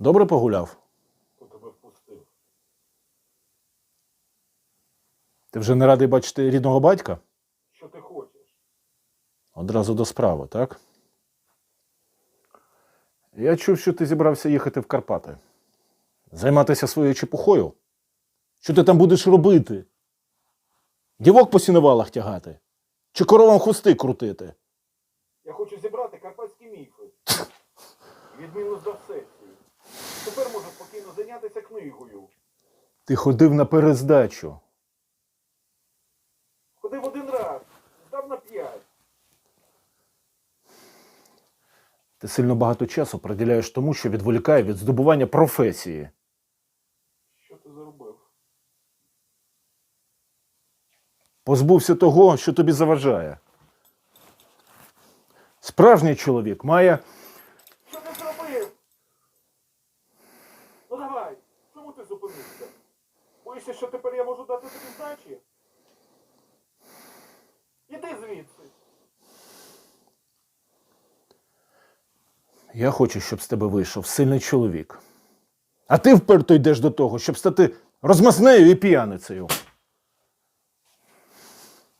Добре погуляв? Ти вже не радий бачити рідного батька? Що ти хочеш? Одразу до справи, так? Я чув, що ти зібрався їхати в Карпати. Займатися своєю чепухою? Що ти там будеш робити? Дівок по сінувалах тягати? Чи коровам хвости крутити? Я хочу зібрати карпатські міфи. Відміну здав сесію. Тепер можу спокійно зайнятися книгою. Ти ходив на перездачу. Ходив один раз, здав на п'ять. Ти сильно багато часу приділяєш тому, що відволікає від здобування професії. Що ти зробив? Позбувся того, що тобі заважає. Справжній чоловік має. Боїшся, що тепер я можу дати тобі здачі? Іди звідси. Я хочу, щоб з тебе вийшов сильний чоловік. А ти вперто йдеш до того, щоб стати розмазнею і п'яницею.